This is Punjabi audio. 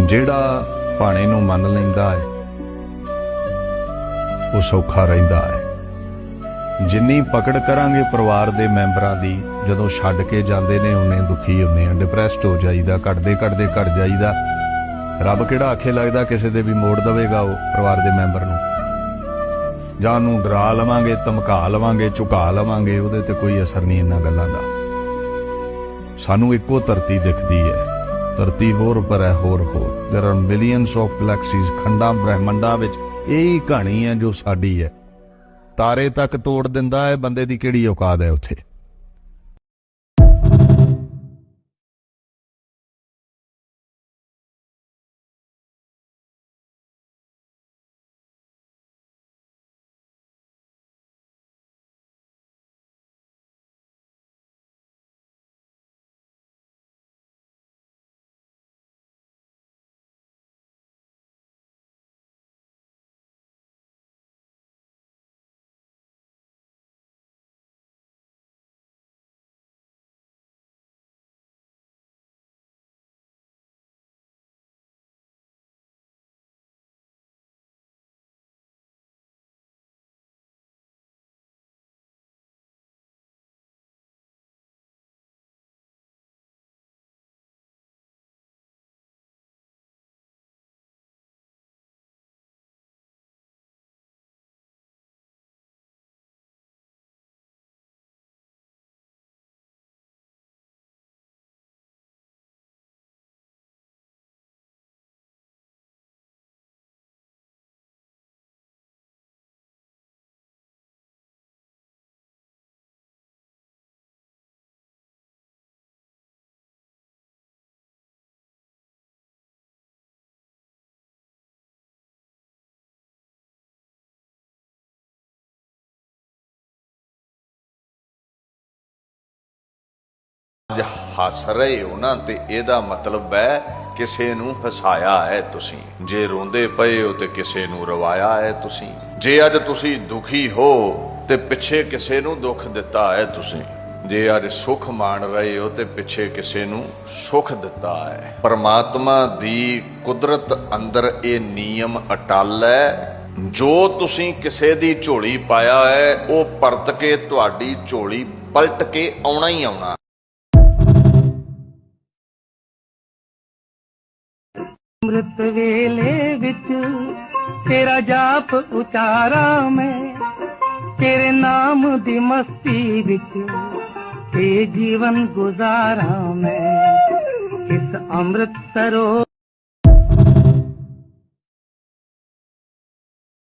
ਜਿਹੜਾ ਭਾਣੇ ਨੂੰ ਮੰਨ ਲੈਂਦਾ ਹੈ, ਉਹ ਸੌਖਾ ਰਹਿੰਦਾ ਹੈ। ਜਿੰਨੀ ਪਕੜ ਕਰਾਂਗੇ ਪਰਿਵਾਰ ਦੇ ਮੈਂਬਰਾਂ ਦੀ, ਜਦੋਂ ਛੱਡ ਕੇ ਜਾਂਦੇ ਨੇ, ਉਹਨੇ ਦੁਖੀ ਹੁੰਦੇ ਆ ਡਿਪਰੈਸਡ ਹੋ ਜਾਈਦਾ, ਘਟਦੇ ਘਟਦੇ, ਘਟ ਜਾਈਦਾ। ਰੱਬ ਕਿਹੜਾ ਆਖੇ ਲੱਗਦਾ, ਕਿਸੇ ਦੇ ਵੀ ਮੋੜ ਦਵੇਗਾ ਉਹ ਪਰਿਵਾਰ ਦੇ ਮੈਂਬਰ ਨੂੰ। ਜਾਂ ਉਹਨੂੰ ਡਰਾ ਲਵਾਂਗੇ, ਧਮਕਾ ਲਵਾਂਗੇ, ਝੁਕਾ ਲਵਾਂਗੇ, ਉਹਦੇ ਤੇ ਕੋਈ ਅਸਰ ਨਹੀਂ ਇਹਨਾਂ ਗੱਲਾਂ ਦਾ। ਸਾਨੂੰ ਇੱਕੋ ਧਰਤੀ ਦਿਖਦੀ ਹੈ। ਧਰਤੀ ਹੋਰ ਪਰ ਹੈ ਹੋਰ ਹੋਰ there are millions of galaxies ਖੰਡਾਂ ਬ੍ਰਹਿਮੰਡਾਂ ਵਿੱਚ ਇਹੀ ਕਹਾਣੀ ਹੈ ਜੋ ਸਾਡੀ ਹੈ ਤਾਰੇ ਤੱਕ ਤੋੜ ਦਿੰਦਾ ਹੈ ਬੰਦੇ ਦੀ ਕਿਹੜੀ ਔਕਾਤ ਹੈ ਉੱਥੇ ਅੱਜ ਹੱਸ ਰਹੇ ਹੋ ਨਾ ਤੇ ਇਹਦਾ ਮਤਲਬ ਹੈ ਕਿਸੇ ਨੂੰ ਹਸਾਇਆ ਹੈ ਤੁਸੀਂ। ਜੇ ਰੋਂਦੇ ਪਏ ਹੋ ਤੇ ਕਿਸੇ ਨੂੰ ਰਵਾਇਆ ਹੈ ਤੁਸੀਂ। ਜੇ ਅੱਜ ਤੁਸੀਂ ਦੁਖੀ ਹੋ ਤੇ ਪਿੱਛੇ ਕਿਸੇ ਨੂੰ ਦੁੱਖ ਦਿੱਤਾ ਹੈ ਤੁਸੀਂ। ਜੇ ਅੱਜ ਸੁਖ ਮਾਣ ਰਹੇ ਹੋ ਤੇ ਪਿੱਛੇ ਕਿਸੇ ਨੂੰ ਸੁਖ ਦਿੱਤਾ ਹੈ। ਪਰਮਾਤਮਾ ਦੀ ਕੁਦਰਤ ਅੰਦਰ ਇਹ ਨਿਯਮ ਅਟਲ ਹੈ, ਜੋ ਤੁਸੀਂ ਕਿਸੇ ਦੀ ਝੋਲੀ ਪਾਇਆ ਹੈ, ਉਹ ਪਰਤ ਕੇ ਤੁਹਾਡੀ ਝੋਲੀ ਪਲਟ ਕੇ ਆਉਣਾ ਹੀ ਆਉਣਾ। ਅੰਮ੍ਰਿਤ ਵੇਲੇ ਵਿੱਚ ਤੇਰਾ ਜਾਪ ਉਚਾਰਾ ਮੈਂ, ਤੇਰੇ ਨਾਮ ਦੀ ਮਸਤੀ ਵਿੱਚ ਤੇ ਜੀਵਨ ਗੁਜ਼ਾਰਾਂ ਮੈਂ। ਇਸ ਅੰਮ੍ਰਿਤ ਸਰੋ